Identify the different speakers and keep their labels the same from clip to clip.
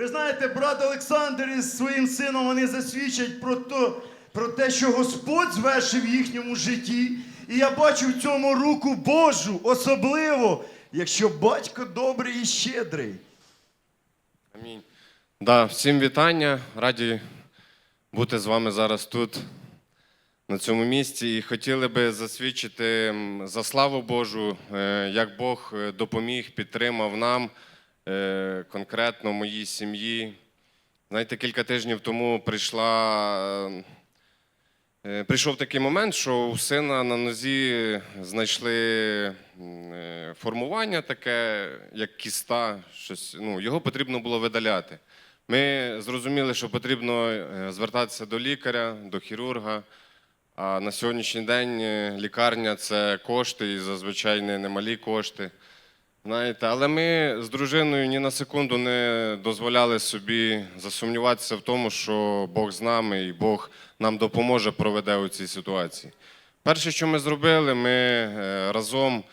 Speaker 1: Ви знаєте, брат Олександр із своїм сином вони засвідчать про, то, про те, що Господь звершив в їхньому житті. І я бачу в цьому руку Божу, особливо, якщо батько добрий і щедрий.
Speaker 2: Амінь. Да, всім вітання. Раді бути з вами зараз тут, на цьому місці. І хотіли би засвідчити за славу Божу, е, як Бог е, допоміг, підтримав нам, конкретно моїй сім'ї. Знаєте, кілька тижнів тому прийшла. е, Е, Прийшов такий момент, що у сина на нозі знайшли е, формування таке, як кіста. Щось, ну, його потрібно було видаляти. Ми зрозуміли, що потрібно е, звертатися до лікаря, до хірурга. А на сьогоднішній день е, лікарня це кошти, і зазвичай не немалі кошти. Знаєте, але ми з дружиною ні на секунду не дозволяли собі засумніватися в тому, що Бог з нами і Бог нам допоможе проведе у цій ситуації. Перше, що ми зробили, ми е, разом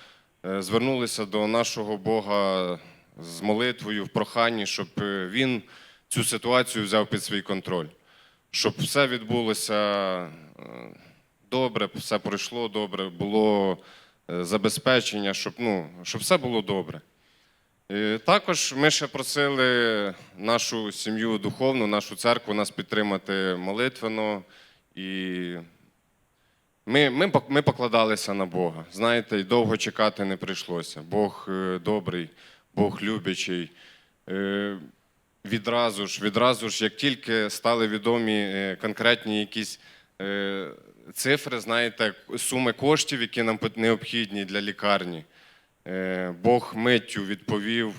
Speaker 2: е, звернулися до нашого Бога з молитвою в проханні, щоб е, він цю ситуацію взяв під свій контроль, щоб все відбулося добре, все пройшло добре, було забезпечення, щоб, ну, щоб все було добре. І також ми ще просили нашу сім'ю духовну, нашу церкву нас підтримати молитвенно. І ми, ми, ми покладалися на Бога. Знаєте, і довго чекати не прийшлося. Бог е, добрий, Бог любячий. Е, Відразу ж, відразу ж, як тільки стали відомі е, конкретні якісь е, цифри, знаєте, суми коштів, які нам необхідні для лікарні, е, Бог миттю відповів,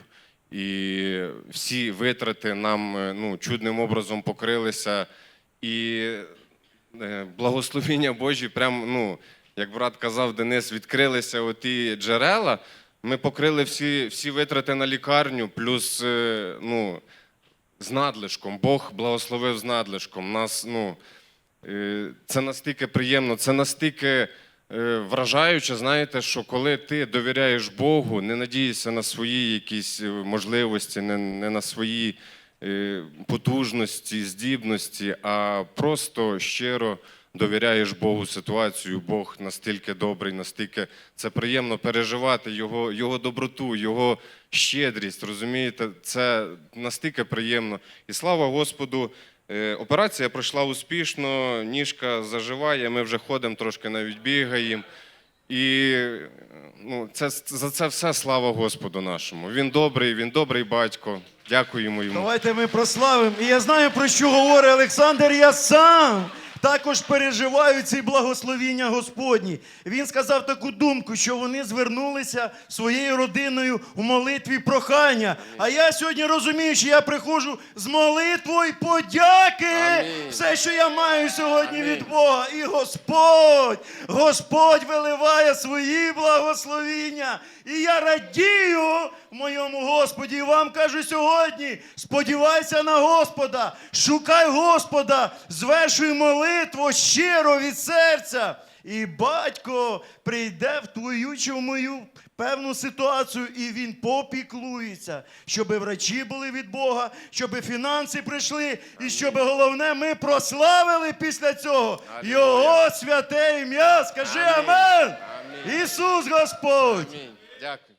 Speaker 2: і всі витрати нам е, ну, чудним образом покрилися. І е, благословіння Божі, прям, ну, як брат казав Денис, відкрилися оті джерела. Ми покрили всі, всі витрати на лікарню, плюс ну, з надлишком. Бог благословив з надлишком. Нас, ну, це настільки приємно, це настільки е, вражаюче, знаєте, що коли ти довіряєш Богу, не надієшся на свої якісь е, можливості, не, не на свої е, потужності, здібності, а просто щиро довіряєш Богу ситуацію. Бог настільки добрий, настільки це приємно переживати Його, його доброту, Його щедрість. Розумієте, це настільки приємно. І слава Господу. Е, Операція пройшла успішно, ніжка заживає, ми вже ходимо, трошки навіть бігаємо. І ну, це, за це все слава Господу нашому. Він добрий, він добрий батько. Дякуємо йому.
Speaker 1: Давайте ми прославимо. І я знаю, про що говорить Олександр. Я сам також переживаю ці благословіння Господні. Він сказав таку думку, що вони звернулися своєю родиною в молитві прохання. А я сьогодні розумію, що я приходжу з молитвою подяки.
Speaker 2: Амінь.
Speaker 1: Все, що я маю сьогодні
Speaker 2: Амінь.
Speaker 1: від Бога. І Господь, Господь виливає свої благословіння. І я радію в моєму Господі. І вам кажу сьогодні: сподівайся на Господа, шукай Господа, звершуй молитву щиро від серця. І батько прийде в твою чи в мою певну ситуацію, і він попіклується, щоб врачі були від Бога, щоб фінанси прийшли, і щоб головне, ми прославили після цього Його святе ім'я. Скажи амен. Ісус Господь.
Speaker 2: Амінь. Дякую.